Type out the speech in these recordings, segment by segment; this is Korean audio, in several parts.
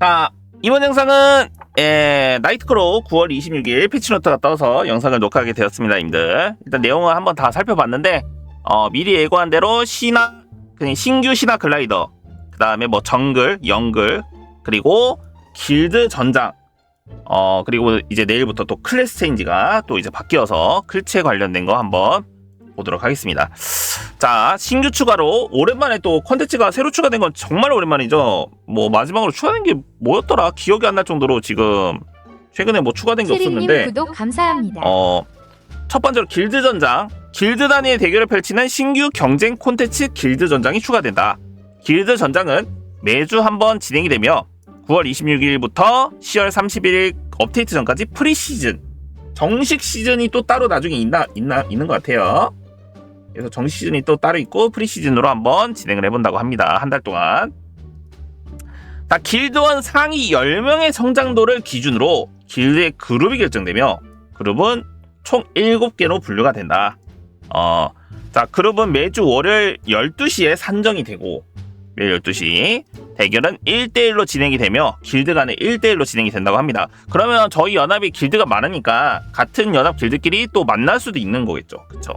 자, 이번 영상은 에, 나이트크로우 9월 26일 패치노트가 떠서 영상을 녹화하게 되었습니다, 님들. 일단 내용을 한번 다 살펴봤는데 어, 미리 예고한 대로 신화, 그냥 신규 신화 글라이더, 그 다음에 뭐 정글, 영글, 그리고 길드 전장, 어, 그리고 이제 내일부터 또 클래스 체인지가 또 이제 바뀌어서 클체 관련된 거 한번 보도록 하겠습니다. 자, 신규 추가로 오랜만에 또 컨텐츠가 새로 추가된 건 정말 오랜만이죠. 뭐 마지막으로 추가된 게 뭐였더라? 기억이 안 날 정도로 지금 최근에 뭐 추가된 게 없었는데 구독 감사합니다. 어, 첫 번째로 길드 전장. 길드 단위의 대결을 펼치는 신규 경쟁 콘텐츠 길드 전장이 추가된다. 길드 전장은 매주 한 번 진행이 되며 9월 26일부터 10월 31일 업데이트 전까지 프리시즌 정식 시즌이 또 따로 나중에 있나 있나 있는 것 같아요. 그래서 정식 시즌이 또 따로 있고 프리시즌으로 한번 진행을 해본다고 합니다. 한 달 동안. 자, 길드원 상위 10명의 성장도를 기준으로 길드의 그룹이 결정되며 그룹은 총 7개로 분류가 된다. 어, 자, 그룹은 매주 월요일 12시에 산정이 되고 매일 12시 대결은 1대1로 진행이 되며 길드 간에 1대1로 진행이 된다고 합니다. 그러면 저희 연합이 길드가 많으니까 같은 연합 길드끼리 또 만날 수도 있는 거겠죠. 그쵸?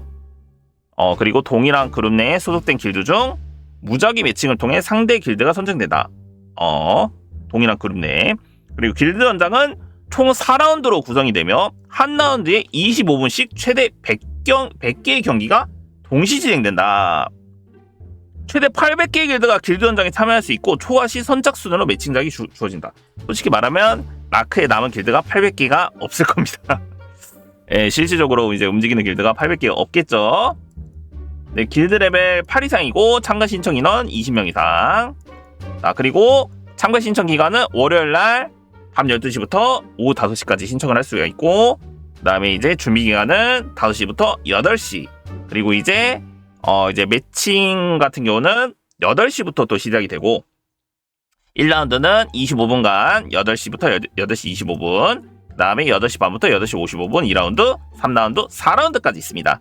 어, 그리고 동일한 그룹 내에 소속된 길드 중 무작위 매칭을 통해 상대 길드가 선정된다. 어, 동일한 그룹 내. 그리고 길드 전장은 총 4라운드로 구성이 되며 한 라운드에 25분씩 최대 100경, 100개의 경기가 동시 진행된다. 최대 800개의 길드가 길드 전장에 참여할 수 있고 초과 시 선착 순으로 매칭작이 주, 주어진다. 솔직히 말하면 마크에 남은 길드가 800개가 없을 겁니다. 예, 실질적으로 이제 움직이는 길드가 800개가 없겠죠. 네, 길드 레벨 8 이상이고 참가 신청 인원 20명 이상. 자, 그리고 참가 신청 기간은 월요일 날 밤 12시부터 오후 5시까지 신청을 할 수가 있고 그다음에 이제 준비 기간은 5시부터 8시. 그리고 이제 어 이제 매칭 같은 경우는 8시부터 또 시작이 되고 1라운드는 25분간 8시부터 8시 25분 그다음에 8시 반부터 8시 55분 2라운드 3라운드 4라운드까지 있습니다.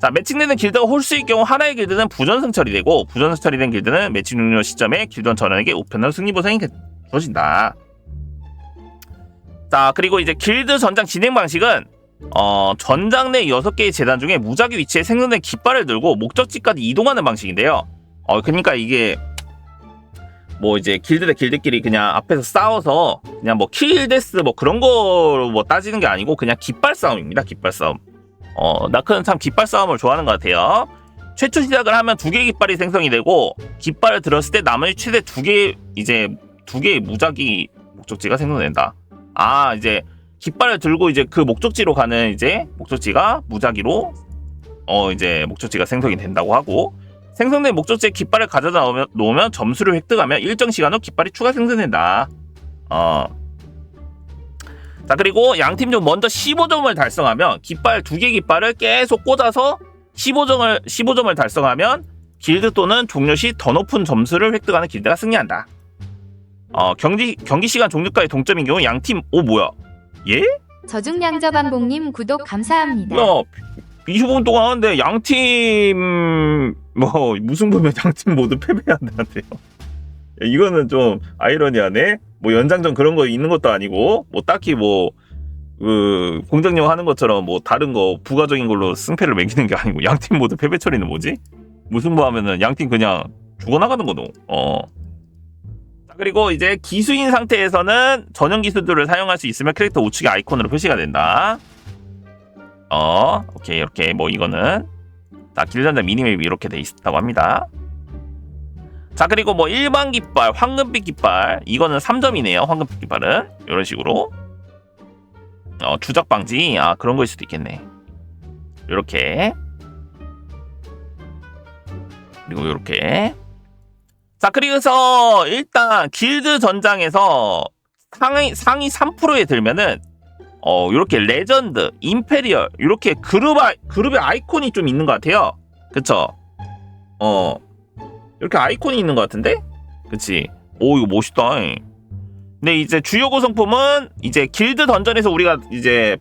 자, 매칭되는 길드가 홀수일 경우 하나의 길드는 부전승 처리되고 부전승 처리된 길드는 매칭 종료 시점에 길드원 전원에게 우편으로 승리 보상이 주어진다. 자, 그리고 이제 길드 전장 진행 방식은 어, 전장 내 6개의 재단 중에 무작위 위치에 생성된 깃발을 들고 목적지까지 이동하는 방식인데요. 어, 그러니까 이게 뭐 이제 길드 대 길드끼리 그냥 앞에서 싸워서 그냥 뭐 킬데스 뭐 그런 거뭐 따지는 게 아니고 그냥 깃발 싸움입니다. 깃발 싸움. 어, 나크는 참 깃발 싸움을 좋아하는 것 같아요. 최초 시작을 하면 두 개의 깃발이 생성이 되고 깃발을 들었을 때 나머지 최대 두개 이제 두 개의 무작위 목적지가 생성된다. 아 이제 깃발을 들고 이제 그 목적지로 가는 이제 목적지가 무작위로 어 이제 목적지가 생성이 된다고 하고 생성된 목적지에 깃발을 가져다 놓으면, 놓으면 점수를 획득하면 일정 시간 후 깃발이 추가 생성된다. 어. 자 그리고 양팀 중 먼저 15점을 달성하면 깃발 두 개 깃발을 계속 꽂아서 15점을 15점을 달성하면 길드 또는 종료 시 더 높은 점수를 획득하는 길드가 승리한다. 어 경기 경기 시간 종료까지 동점인 경우 양팀 오 뭐야 예? 저중량저반봉님 구독 감사합니다. 야 25분 동안 하는데 양팀 뭐 무승부면 양팀 모두 패배한다는데요. 야, 이거는 좀 아이러니하네. 뭐 연장전 그런 거 있는 것도 아니고 뭐 딱히 뭐 그 공장용 하는 것처럼 뭐 다른 거 부가적인 걸로 승패를 매기는 게 아니고 양팀 모두 패배 처리는 뭐지? 무승부 하면은 양팀 그냥 죽어나가는 거노. 어. 자, 그리고 이제 기수인 상태에서는 전용 기술들을 사용할 수 있으면 캐릭터 우측의 아이콘으로 표시가 된다. 어, 오케이, 이렇게 뭐 이거는 자 길전자 미니맵이 이렇게 돼 있다고 합니다. 자 그리고 뭐 일반 깃발, 황금빛 깃발 이거는 3점이네요. 황금빛 깃발은 이런 식으로 어, 추적 방지 아 그런 거일 수도 있겠네. 이렇게 그리고 이렇게 자 그리고서 일단 길드 전장에서 상위 상위 3%에 들면은 어 이렇게 레전드, 임페리얼 이렇게 그룹 아, 그룹의 아이콘이 좀 있는 것 같아요. 그쵸? 어 이렇게 아이콘이 있는 것 같은데? 그치? 오 이거 멋있다. 근데 이제 주요 구성품은 이제 길드 던전에서 우리가 이제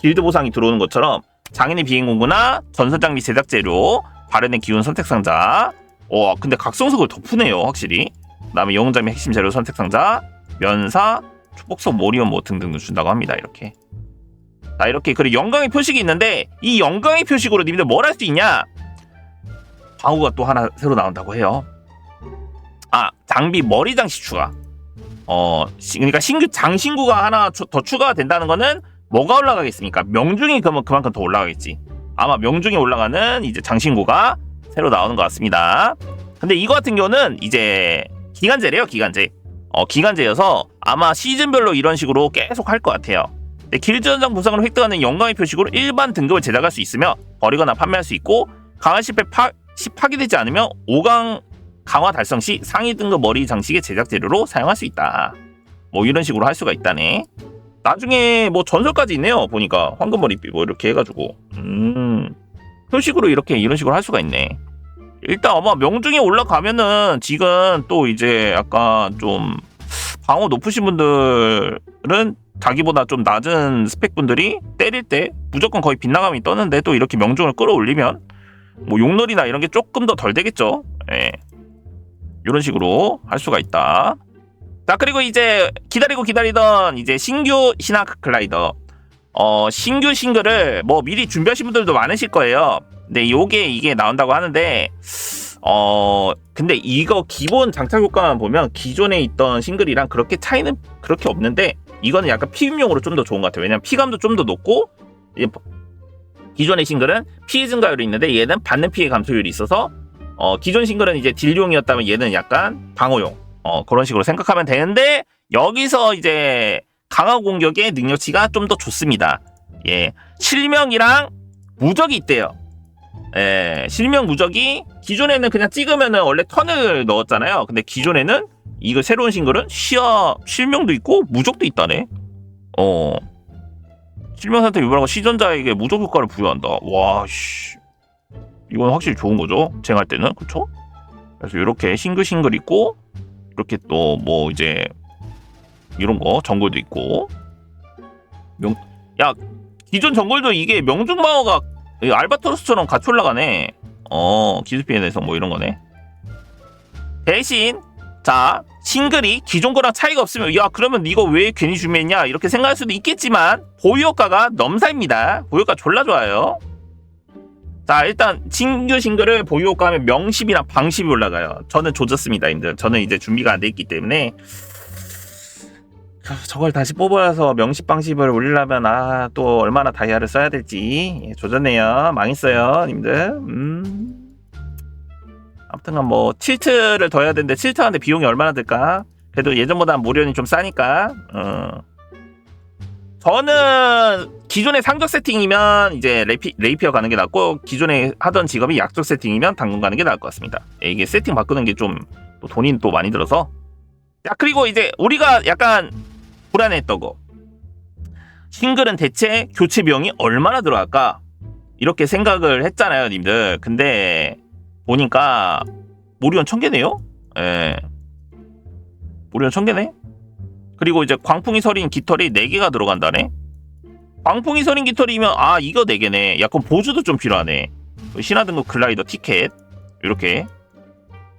길드 보상이 들어오는 것처럼 장인의 비행공구나 전선 장비 제작 재료, 발현의 기운 선택 상자. 와 근데 각성석을 더 푸네요 확실히. 그다음에 영웅 장비 핵심 재료 선택 상자, 면사, 축복석, 모리온 뭐 등등등 준다고 합니다. 이렇게. 자 이렇게 그리고 영광의 표식이 있는데 이 영광의 표식으로 님들 뭘 할 수 있냐? 방어가 또 하나 새로 나온다고 해요. 아 장비 머리 장식 추가. 어 시- 그러니까 신규 장신구가 하나 추- 더 추가가 된다는 거는 뭐가 올라가겠습니까? 명중이 그러면 그만큼 더 올라가겠지. 아마 명중에 올라가는 이제 장신구가 새로 나오는 것 같습니다. 근데 이거 같은 경우는 이제 기간제래요, 기간제. 어, 기간제여서 아마 시즌별로 이런 식으로 계속 할 것 같아요. 근데 길드 전장 보상을 획득하는 영광의 표식으로 일반 등급을 제작할 수 있으며 버리거나 판매할 수 있고 강화 실패 파, 시 파기되지 않으면 5강 강화 달성 시 상위 등급 머리 장식의 제작 재료로 사용할 수 있다. 뭐 이런 식으로 할 수가 있다네. 나중에 뭐 전설까지 있네요. 보니까 황금 머리띠 뭐 이렇게 해가지고 음 표식으로 이렇게 이런 식으로 할 수가 있네. 일단 아마 명중에 올라가면은 지금 또 이제 약간 좀 방어 높으신 분들은 자기보다 좀 낮은 스펙 분들이 때릴 때 무조건 거의 빗나감이 떠는데 또 이렇게 명중을 끌어올리면 뭐 용놀이나 이런 게 조금 더 덜 되겠죠. 예. 이런 식으로 할 수가 있다. 자 그리고 이제 기다리고 기다리던 이제 신규 신학 글라이더 어 신규 싱글을 뭐 미리 준비하신 분들도 많으실 거예요. 근데 요게 이게 나온다고 하는데 어 근데 이거 기본 장착 효과만 보면 기존에 있던 싱글이랑 그렇게 차이는 그렇게 없는데 이거는 약간 피임용으로 좀 더 좋은 것 같아요. 왜냐면 피감도 좀 더 높고 기존의 싱글은 피해 증가율이 있는데 얘는 받는 피해 감소율이 있어서 어 기존 싱글은 이제 딜용이었다면 얘는 약간 방어용 어 그런 식으로 생각하면 되는데 여기서 이제 강화 공격의 능력치가 좀 더 좋습니다. 예 실명이랑 무적이 있대요. 예, 실명 무적이 기존에는 그냥 찍으면은 원래 턴을 넣었잖아요. 근데 기존에는 이거 새로운 싱글은 시야 실명도 있고 무적도 있다네. 어. 실명 상태 유발하고 시전자에게 무적 효과를 부여한다. 와, 씨. 이건 확실히 좋은 거죠. 쟁할 때는. 그쵸? 그래서 이렇게 싱글 싱글 있고, 이렇게 또 뭐 이제, 이런 거, 정글도 있고. 명, 야, 기존 정글도 이게 명중방어가 이 알바토르스처럼 같이 올라가네. 어, 기습피해 내서 뭐 이런 거네. 대신, 자, 싱글이 기존 거랑 차이가 없으면, 야, 그러면 이거 왜 괜히 준비했냐? 이렇게 생각할 수도 있겠지만, 보유효과가 넘사입니다. 보유효과 졸라 좋아요. 자, 일단, 신규 싱글을 보유효과 하면 명십이랑 방십이 올라가요. 저는 조졌습니다, 님들. 저는 이제 준비가 안 돼 있기 때문에. 아, 저걸 다시 뽑아서 명십 방십을 올리려면 아 또 얼마나 다이아를 써야 될지 예, 조졌네요 망했어요 님들 음 아무튼간 뭐 칠트를 더 해야 되는데 칠트 하는데 비용이 얼마나 들까 그래도 예전보다 무료는 좀 싸니까 어. 저는 기존의 상적 세팅이면 이제 레피, 레이피어 가는 게 낫고 기존에 하던 직업이 약적 세팅이면 당근 가는 게 나을 것 같습니다 예, 이게 세팅 바꾸는 게 좀 돈이 또 많이 들어서 야 그리고 이제 우리가 약간 불안했던 거. 싱글은 대체 교체 비용이 얼마나 들어갈까? 이렇게 생각을 했잖아요, 님들. 근데 보니까 모리온 천 개네요. 예. 모리온 천 개네. 그리고 이제 광풍이 서린 깃털이 네 개가 들어간다네. 광풍이 서린 깃털이면 아 이거 네 개네. 약간 보조도 좀 필요하네. 신화 등급 글라이더 티켓 이렇게.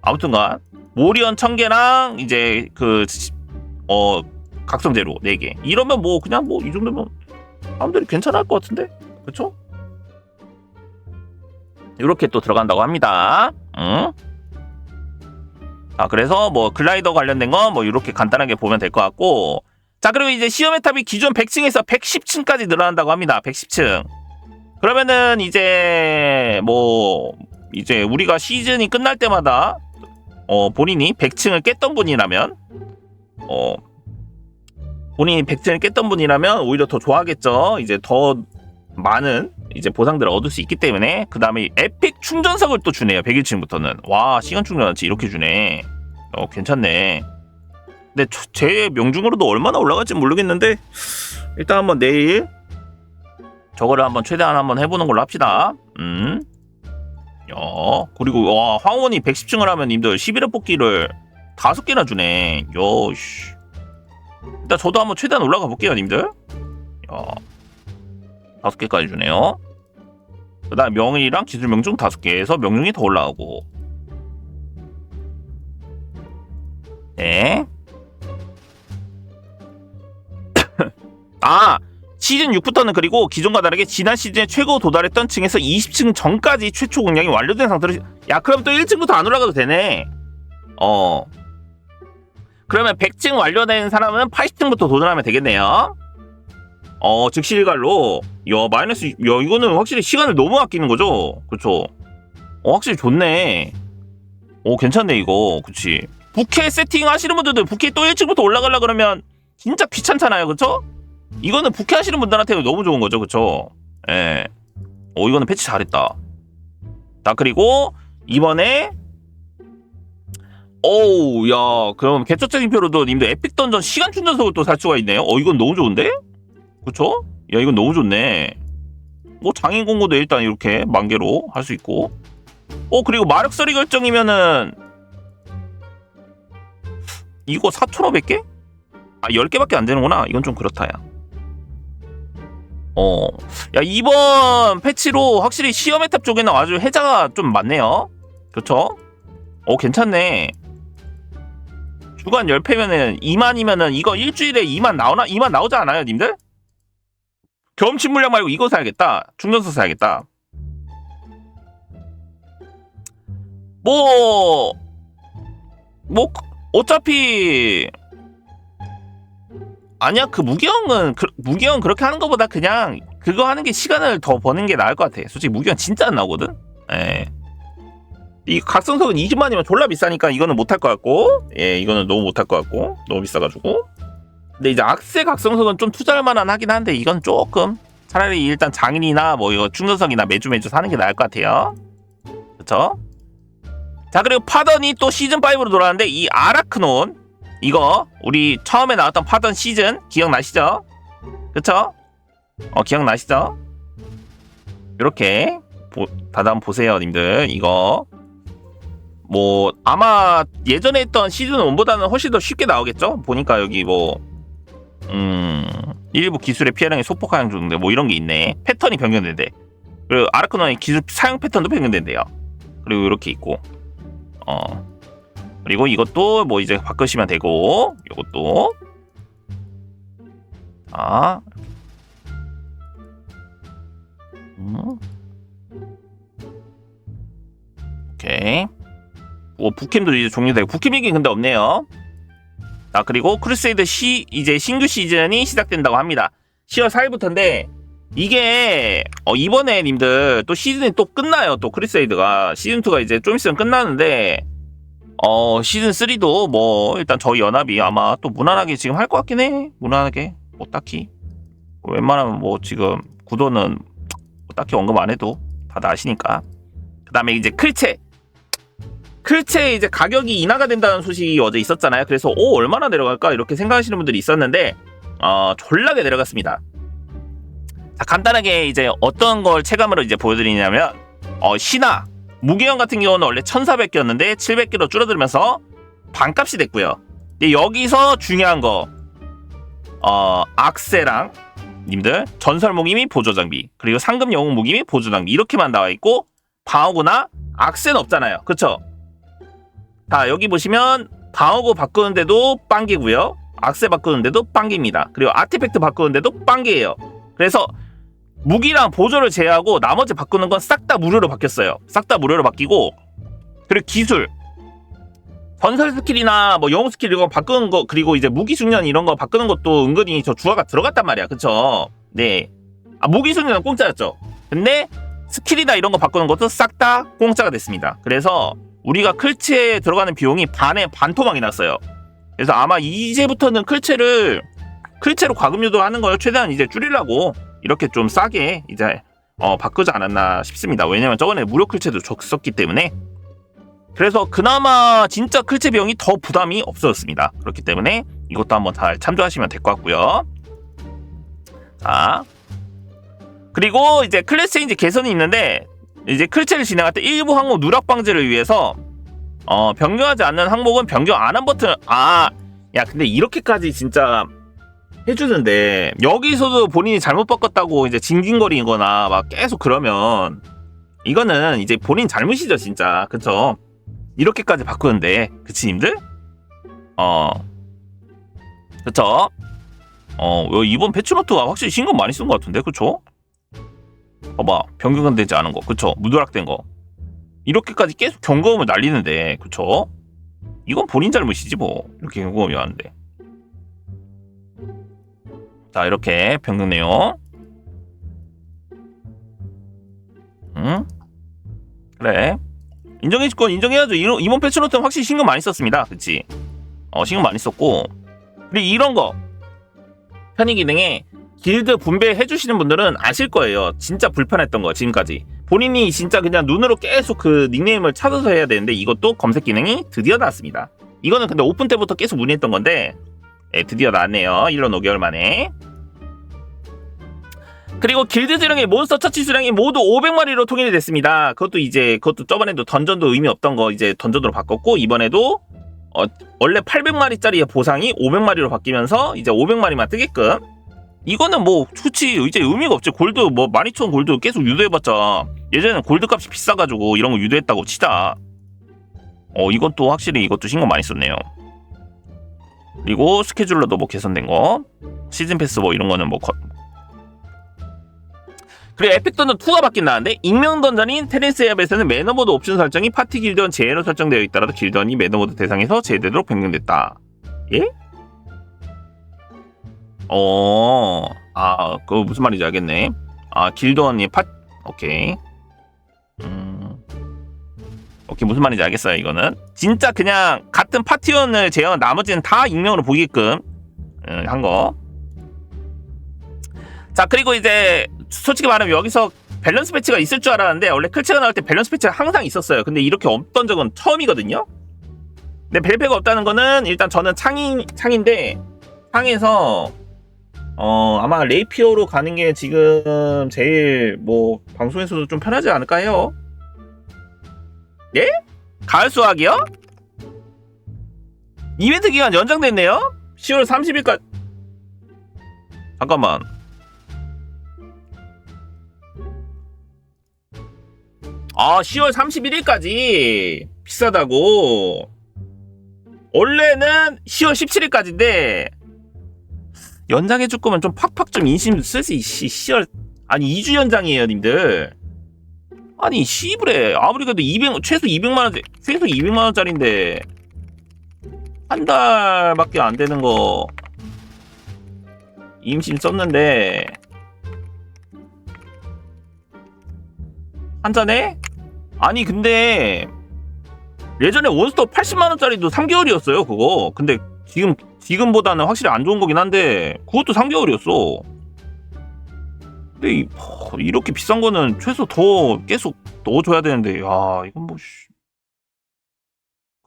아무튼간 모리온 천 개랑 이제 그 어 각성제로 4개. 이러면 뭐 그냥 뭐 이 정도면 사람들이 괜찮을 것 같은데? 그쵸? 이렇게 또 들어간다고 합니다. 응? 아, 그래서 뭐 글라이더 관련된 건 뭐 이렇게 간단하게 보면 될 것 같고. 자, 그리고 이제 시험의 탑이 기존 100층에서 110층까지 늘어난다고 합니다. 110층. 그러면은 이제 뭐 이제 우리가 시즌이 끝날 때마다 어 본인이 100층을 깼던 분이라면 어 본인이 100층을 깼던 분이라면 오히려 더 좋아하겠죠. 이제 더 많은 이제 보상들을 얻을 수 있기 때문에 그 다음에 에픽 충전석을 또 주네요. 100일층부터는 와 시간 충전하지 이렇게 주네. 어 괜찮네. 근데 저- 제 명중으로도 얼마나 올라갈지 모르겠는데 일단 한번 내일 저거를 한번 최대한 한번 해보는 걸로 합시다. 음. 야 그리고 와 황원이 110층을 하면 님들 11회 뽑기를 다섯 개나 주네. 요씨. 일단 저도 한번 최대한 올라가 볼게요, 님들. 야, 다섯 개까지 주네요. 그 다음 명일이랑 기술 명중 다섯 개에서 명중이 더 올라가고. 네. 아 시즌 6부터는 그리고 기존과 다르게 지난 시즌에 최고 도달했던 층에서 20층 전까지 최초 공략이 완료된 상태로 시- 야 그럼 또 1층부터 안 올라가도 되네 어 그러면 100층 완료된 사람은 80층부터 도전하면 되겠네요 어 즉시 일갈로 야 마이너스 야 이거는 확실히 시간을 너무 아끼는 거죠 그쵸 어 확실히 좋네 오 괜찮네 이거 그치 부캐 세팅 하시는 분들도 부캐 또 1층부터 올라가려 그러면 진짜 귀찮잖아요 그쵸? 이거는 부캐 하시는 분들한테 너무 좋은 거죠 그쵸? 예. 오 이거는 패치 잘했다 자 그리고 이번에 오우 야 그럼 개초적인 표로도 님도 에픽 던전 시간 충전석을 또 살 수가 있네요 어 이건 너무 좋은데? 그쵸? 야 이건 너무 좋네 뭐 장인 공고도 일단 이렇게 만개로 할 수 있고 어 그리고 마력 서리 결정이면은 이거 4,500개? 아 10개밖에 안 되는구나 이건 좀 그렇다 야 어, 야 이번 패치로 확실히 시험 혜탑 쪽에는 아주 해자가 좀 많네요 그렇죠? 어 괜찮네 주간 10패면은 2만이면은 이거 일주일에 2만 나오나? 2만 나오지 않아요 님들? 경험치 물량 말고 이거 사야겠다 충전소 사야겠다 뭐, 뭐, 어차피, 아니야, 그 무기형은, 그, 무기형 그렇게 하는 것보다 그냥 그거 하는 게 시간을 더 버는 게 나을 것 같아. 솔직히 무기형 진짜 안 나오거든? 예. 이 각성석은 20만이면 졸라 비싸니까 이거는 못할 것 같고, 예, 이거는 너무 못할 것 같고, 너무 비싸가지고. 근데 이제 악세 각성석은 좀 투자할 만한 하긴 한데, 이건 조금, 차라리 일단 장인이나 뭐 이거 충전석이나 매주 매주 사는 게 나을 것 같아요. 그쵸? 자 그리고 파던이 또 시즌 5로 돌아왔는데 이 아라크논 이거 우리 처음에 나왔던 파던 시즌 기억나시죠? 그쵸? 어 기억나시죠? 이렇게 다들 한번 보세요 님들 이거 뭐 아마 예전에 했던 시즌 1보다는 훨씬 더 쉽게 나오겠죠? 보니까 여기 뭐 음, 일부 기술의 피해량이 소폭하는 중인데 뭐 이런 게 있네. 패턴이 변경된대. 그리고 아라크논의 기술 사용 패턴도 변경된대요. 그리고 이렇게 있고. 어. 그리고 이것도 뭐 이제 바꾸시면 되고 이것도. 아. 음. 오케이. 뭐 부캠도 이제 종료되고. 부캠 얘기 근데 없네요 자 그리고 크루세이드 시 이제 신규 시즌이 시작된다고 합니다 10월 4일부터인데 이게 어, 이번에 님들 또 시즌이 또 끝나요. 또 크리세이드가 시즌 2가 이제 좀 있으면 끝나는데 어 시즌 3도 뭐 일단 저희 연합이 아마 또 무난하게 지금 할 것 같긴 해. 무난하게 뭐 딱히 웬만하면 뭐 지금 구도는 뭐 딱히 언급 안 해도 다들 아시니까. 그다음에 이제 클체 클체 이제 가격이 인하가 된다는 소식이 어제 있었잖아요. 그래서 오 얼마나 내려갈까 이렇게 생각하시는 분들이 있었는데 어 졸라게 내려갔습니다. 자, 간단하게 이제 어떤 걸 체감으로 이제 보여드리냐면 어, 신화 무게형 같은 경우는 원래 1400개였는데 700개로 줄어들면서 반값이 됐고요. 근데 여기서 중요한 거 어, 악세랑 님들 전설 무기 및 보조 장비 그리고 상금 영웅 무기 및 보조 장비 이렇게만 나와 있고 방어구나 악세는 없잖아요. 그쵸? 자 여기 보시면 방어구 바꾸는데도 빵개고요. 악세 바꾸는데도 빵개입니다. 그리고 아티팩트 바꾸는데도 빵개예요. 그래서 무기랑 보조를 제외하고 나머지 바꾸는 건 싹 다 무료로 바뀌었어요. 싹 다 무료로 바뀌고 그리고 기술 전설 스킬이나 뭐 영웅 스킬 이런 거 바꾸는 거 그리고 이제 무기 숙련 이런 거 바꾸는 것도 은근히 저 주화가 들어갔단 말이야. 그쵸? 네. 아 무기 숙련은 공짜였죠. 근데 스킬이나 이런 거 바꾸는 것도 싹 다 공짜가 됐습니다. 그래서 우리가 클체에 들어가는 비용이 반에 반토막이 났어요. 그래서 아마 이제부터는 클체를 클체로 과금 유도하는 걸 최대한 이제 줄이려고 이렇게 좀 싸게 이제 어, 바꾸지 않았나 싶습니다. 왜냐면 저번에 무료 클체도 줬었기 때문에 그래서 그나마 진짜 클체 비용이 더 부담이 없어졌습니다. 그렇기 때문에 이것도 한번 잘 참조하시면 될 것 같고요. 자 그리고 이제 클래스 체인지 개선이 있는데 이제 클체를 진행할 때 일부 항목 누락 방지를 위해서 어, 변경하지 않는 항목은 변경 안 한 버튼 아 야 근데 이렇게까지 진짜 해주는데 여기서도 본인이 잘못 바꿨다고 이제 징징거리거나 막 계속 그러면 이거는 이제 본인 잘못이죠 진짜. 그쵸? 이렇게까지 바꾸는데. 그치 님들? 어. 그쵸? 어, 요 이번 패치노트가 확실히 신경 많이 쓴 것 같은데, 그쵸? 봐봐, 변경되지 않은 거, 그쵸? 무드락된 거. 이렇게까지 계속 경고음을 날리는데, 그쵸? 이건 본인 잘못이지, 뭐. 이렇게 경고음이 왔는데. 자, 이렇게 변경 내용. 응? 그래. 인정해줄 건 인정해야죠. 이번 패치노트는 확실히 신경 많이 썼습니다. 그치? 어, 신경 많이 썼고. 그리고 이런 거. 편의 기능에 길드 분배해 주시는 분들은 아실 거예요. 진짜 불편했던 거 지금까지. 본인이 진짜 그냥 눈으로 계속 그 닉네임을 찾아서 해야 되는데 이것도 검색 기능이 드디어 나왔습니다. 이거는 근데 오픈 때부터 계속 문의했던 건데 예, 드디어 나왔네요. 1년 5개월 만에. 그리고 길드 수령의 몬스터 처치 수령이 모두 500마리로 통일이 됐습니다. 그것도 이제 그것도 저번에도 던전도 의미 없던 거 이제 던전으로 바꿨고 이번에도 어, 원래 800마리짜리 보상이 500마리로 바뀌면서 이제 500마리만 뜨게끔 이거는 뭐 굳이 이제 의미가 없지. 골드 뭐 12,000 골드 계속 유도해봤자 예전에는 골드 값이 비싸가지고 이런 거 유도했다고 치자. 어 이건 또 확실히 이것도 신경 많이 썼네요. 그리고 스케줄러도 뭐 개선된 거. 시즌 패스 뭐 이런 거는 뭐 거- 그리고 에픽 던전 2가 바뀐다는데 익명 던전인 테레스 앱에서는 매너보드 옵션 설정이 파티 길드원 제외로 설정되어 있더라도 길드원이 매너보드 대상에서 제외되도록 변경됐다. 예? 어, 아, 그거 무슨 말인지 알겠네. 아, 길드원이 파, 오케이. 음, 오케이, 무슨 말인지 알겠어요, 이거는. 진짜 그냥 같은 파티원을 제외한 나머지는 다 익명으로 보게끔 음, 한 거. 자, 그리고 이제 솔직히 말하면 여기서 밸런스 패치가 있을 줄 알았는데 원래 클치가 나올 때 밸런스 패치가 항상 있었어요. 근데 이렇게 없던 적은 처음이거든요. 근데 벨페가 없다는 거는 일단 저는 창이 창인데 창에서 어 아마 레이피어로 가는 게 지금 제일 뭐 방송에서도 좀 편하지 않을까 해요. 예? 가을 수학이요? 이벤트 기간 연장됐네요. 10월 30일까지 잠깐만. 아, 10월 31일까지 비싸다고. 원래는 10월 17일까지인데 연장해 줄 거면 좀 팍팍 좀 인심 쓰지. 씨, 10월 아니 2주 연장이에요, 님들. 아니, 시브레 아무리 그래도 200 최소 200만 원 최소 200만 원짜리인데 한 달밖에 안 되는 거 임신 썼는데 한 잔에? 아니 근데 예전에 원스톱 80만 원짜리도 3개월이었어요 그거 근데 지금 지금보다는 확실히 안 좋은 거긴 한데 그것도 3개월이었어. 근데 이, 허, 이렇게 비싼 거는 최소 더 계속 넣어줘야 되는데 야 이건 뭐 씨.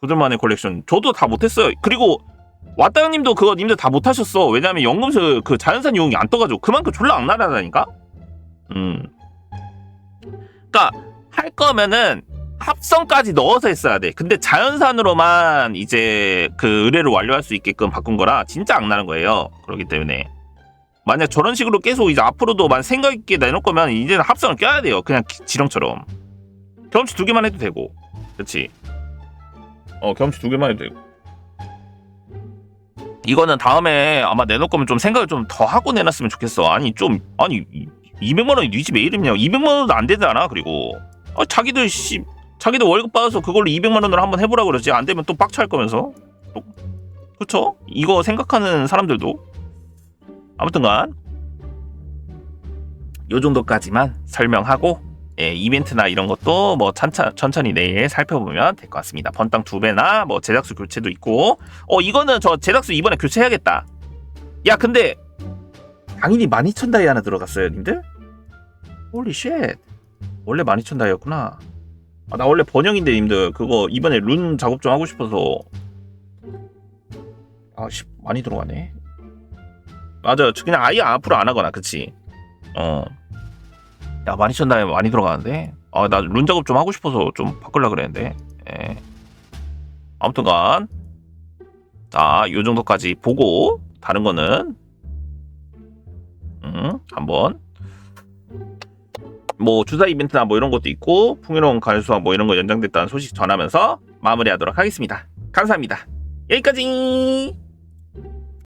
그들만의 컬렉션. 저도 다 못했어요. 그리고 왔다 형님도 그거 님들 다 못하셨어. 왜냐면 연금술 그 자연산 유형이 안 떠가지고 그만큼 졸라 악랄하다니까? 음. 그니까 할 거면은 합성까지 넣어서 했어야 돼. 근데 자연산으로만 이제 그 의뢰를 완료할 수 있게끔 바꾼 거라 진짜 악나는 거예요. 그렇기 때문에 만약 저런 식으로 계속 이제 앞으로도 만 생각 있게 내놓을 거면 이제는 합성을 껴야 돼요. 그냥 기- 지렁처럼 경험치 두 개만 해도 되고, 그렇지? 어 경험치 두 개만 해도 되고. 이거는 다음에 아마 내놓을 거면 좀 생각을 좀 더 하고 내놨으면 좋겠어. 아니 좀 아니 200만 원이 네 집에 이름이냐? 200만 원도 안 되잖아. 그리고 아, 자기들 씨 자기도 월급 받아서 그걸로 200만 원으로 한번 해보라 그러지. 안 되면 또 빡쳐 할 거면서. 또, 그쵸? 이거 생각하는 사람들도 아무튼간 요 정도까지만 설명하고 예, 이벤트나 이런 것도 뭐 천천, 천천히 내일 살펴보면 될 것 같습니다. 번땅 두 배나 뭐 제작수 교체도 있고 어 이거는 저 제작수 이번에 교체해야겠다. 야 근데 당연히 12,000 다이 하나 들어갔어요, 님들? 홀리 쉣. 원래 12,000 다이였구나. 아, 나 원래 번영인데, 님들. 그거 이번에 룬 작업 좀 하고 싶어서. 아, 씨, 많이 들어가네. 맞아. 저 그냥 아예 앞으로 안 하거나, 그치? 어. 야, 12,000 다이 많이 들어가는데? 아, 나 룬 작업 좀 하고 싶어서 좀 바꾸려고 그랬는데. 예. 아무튼간. 자, 요 정도까지 보고, 다른 거는 음, 한번 뭐 주사 이벤트나 뭐 이런 것도 있고 풍요로운 가수와 뭐 이런 거 연장됐다는 소식 전하면서 마무리하도록 하겠습니다. 감사합니다. 여기까지.